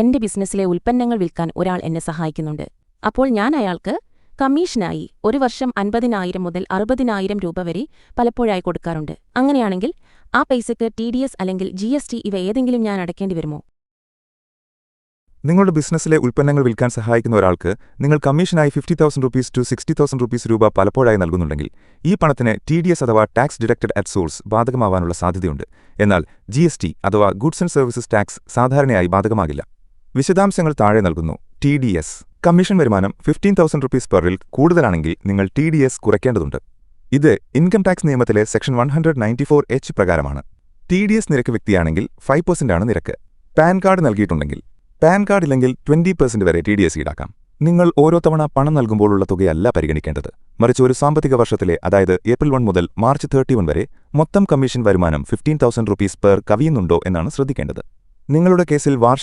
എന്റെ ബിസിനസ്സിലെ ഉൽപ്പന്നങ്ങൾ വിൽക്കാൻ ഒരാൾ എന്നെ സഹായിക്കുന്നുണ്ട്. അപ്പോൾ ഞാൻ അയാൾക്ക് കമ്മീഷനായി ഒരു വർഷം അൻപതിനായിരം മുതൽ അറുപതിനായിരം രൂപ വരെ പലപ്പോഴായി കൊടുക്കാറുണ്ട്. അങ്ങനെയാണെങ്കിൽ ആ പൈസക്ക് ടി ഡി എസ് അല്ലെങ്കിൽ ജി എസ് ടി ഇവ ഏതെങ്കിലും ഞാൻ അടയ്ക്കേണ്ടി വരുമോ? നിങ്ങളുടെ ബിസിനസ്സിലെ ഉൽപ്പന്നങ്ങൾ വിൽക്കാൻ സഹായിക്കുന്ന ഒരാൾക്ക് നിങ്ങൾ കമ്മീഷനായി fifty thousand rupees to sixty thousand rupees രൂപ പലപ്പോഴായി നൽകുന്നുണ്ടെങ്കിൽ ഈ പണത്തിന് ടി ഡി എസ് അഥവാ ടാക്സ് ഡിഡക്റ്റഡ് അറ്റ് സോഴ്സ് ബാധകമാവാനുള്ള സാധ്യതയുണ്ട്. എന്നാൽ ജി അഥവാ ഗുഡ്സ് ആൻഡ് സർവീസസ് ടാക്സ് സാധാരണയായി ബാധകമാകില്ല. വിശദാംശങ്ങൾ താഴെ നൽകുന്നു. ടി ഡി എസ് കമ്മീഷൻ വരുമാനം ഫിഫ്റ്റീൻ തൗസൻഡ് റുപ്പീസ് പെറിൽ കൂടുതലാണെങ്കിൽ നിങ്ങൾ ടി ഡി എസ് കുറയ്ക്കേണ്ടതുണ്ട്. ഇത് ഇൻകം ടാക്സ് നിയമത്തിലെ section one hundred ninety four H പ്രകാരമാണ്. ടി ഡി എസ് നിരക്ക് വ്യക്തിയാണെങ്കിൽ ഫൈവ് ആണ് നിരക്ക്. പാൻ കാർഡ് നൽകിയിട്ടുണ്ടെങ്കിൽ പാൻ കാർഡ് ഇല്ലെങ്കിൽ ട്വന്റി പെർസെന്റ് വരെ ടി ഡി എസ് ഈടാക്കാം. നിങ്ങൾ ഓരോ തവണ പണം നൽകുമ്പോഴുള്ള തുകയല്ല പരിഗണിക്കേണ്ടത്. മറിച്ച് ഒരു സാമ്പത്തിക വർഷത്തിലെ അതായത് ഏപ്രിൽ വൺ മുതൽ മാർച്ച് തേർട്ടി വൺ വരെ മൊത്തം കമ്മീഷൻ വരുമാനം ഫിഫ്റ്റീൻ തൗസൻഡ് റുപ്പീസ് പെർ കവിയുന്നുണ്ടോ എന്നാണ് ശ്രദ്ധിക്കേണ്ടത്. നിങ്ങളുടെ കേസിൽ വാർഷിക